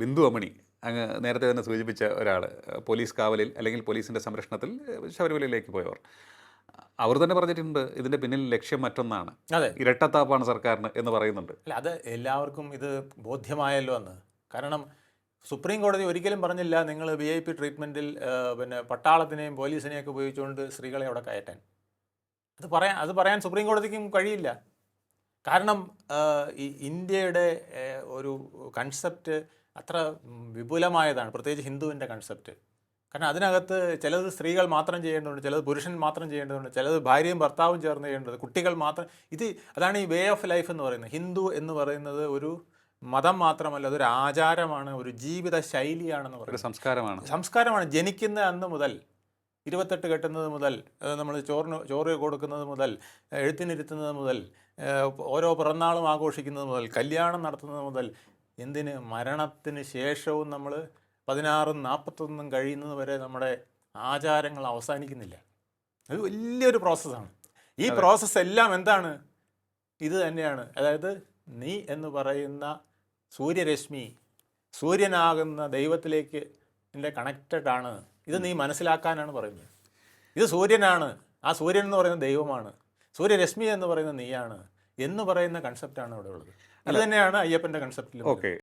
ബിന്ദു അമണി അങ്ങ് നേരത്തെ തന്നെ സൂചിപ്പിച്ച ഒരാൾ പോലീസ് കാവലിൽ അല്ലെങ്കിൽ പോലീസിന്റെ സംരക്ഷണത്തിൽ ശബരിമലയിലേക്ക് പോയവർ. അവർ തന്നെ പറഞ്ഞിട്ടുണ്ട് ഇതിന്റെ പിന്നിൽ ലക്ഷ്യം മറ്റൊന്നാണ്. അതെ. ഇരട്ടത്താപ്പാണ് സർക്കാരിന് എന്ന് പറയുന്നുണ്ട്. അല്ല അത് എല്ലാവർക്കും ഇത് ബോധ്യമായല്ലോ എന്ന് കാരണം സുപ്രീം കോടതി ഒരിക്കലും പറഞ്ഞില്ല നിങ്ങൾ വി ഐ പി ട്രീറ്റ്മെന്റിൽ പിന്നെ പട്ടാളത്തിനെയും പോലീസിനെയും ഒക്കെ ഉപയോഗിച്ചുകൊണ്ട് സ്ത്രീകളെ അവിടെ കയറ്റാൻ. അത് പറയാൻ അത് പറയാൻ സുപ്രീം കോടതിക്കും കഴിയില്ല. കാരണം ഈ ഇന്ത്യയുടെ ഒരു കൺസെപ്റ്റ് അത്ര വിപുലമായതാണ് പ്രത്യേകിച്ച് ഹിന്ദുവിന്റെ കൺസെപ്റ്റ് കാരണം അതിനകത്ത് ചിലത് സ്ത്രീകൾ മാത്രം ചെയ്യേണ്ടതുണ്ട് ചിലത് പുരുഷൻ മാത്രം ചെയ്യേണ്ടതുണ്ട് ചിലത് ഭാര്യയും ഭർത്താവും ചേർന്ന് ചെയ്യേണ്ടത് കുട്ടികൾ മാത്രം. ഇത് അതാണ് ഈ വേ ഓഫ് ലൈഫ് എന്ന് പറയുന്നത്. ഹിന്ദു എന്ന് പറയുന്നത് ഒരു മതം മാത്രമല്ല അതൊരു ആചാരമാണ് ഒരു ജീവിത ശൈലിയാണെന്ന് പറയുന്നത്. സംസ്കാരമാണ്. സംസ്കാരമാണ്. ജനിക്കുന്ന അന്ന് മുതൽ ഇരുപത്തെട്ട് കെട്ടുന്നത് മുതൽ നമ്മൾ ചോറിന് ചോറ് കൊടുക്കുന്നത് മുതൽ എഴുത്തിനിരുത്തുന്നത് മുതൽ ഓരോ പിറന്നാളും ആഘോഷിക്കുന്നത് മുതൽ കല്യാണം നടത്തുന്നത് മുതൽ എന്തിന് മരണത്തിന് ശേഷവും നമ്മൾ പതിനാറും നാൽപ്പത്തൊന്നും കഴിയുന്നത് വരെ നമ്മുടെ ആചാരങ്ങൾ അവസാനിക്കുന്നില്ല. അത് വലിയൊരു പ്രോസസ്സാണ് ഈ പ്രോസസ്സ് എല്ലാം എന്താണ്? ഇത് തന്നെയാണ്. അതായത് നീ എന്ന് പറയുന്ന സൂര്യരശ്മി സൂര്യനാകുന്ന ദൈവത്തിലേക്ക് എന്റെ കണക്റ്റഡ് ആണ്. ഇത് നീ മനസ്സിലാക്കാനാണ് പറയുന്നത്. ഇത് സൂര്യനാണ്. ആ സൂര്യൻ എന്ന് പറയുന്നത് ദൈവമാണ്. സൂര്യരശ്മി എന്ന് പറയുന്നത് നീയാണ്. എന്ന് പറയുന്ന കൺസെപ്റ്റാണ് ഇവിടെ ഉള്ളത്. അത് തന്നെയാണ് അയ്യപ്പന്റെ കൺസെപ്റ്റിൽ ഓക്കെ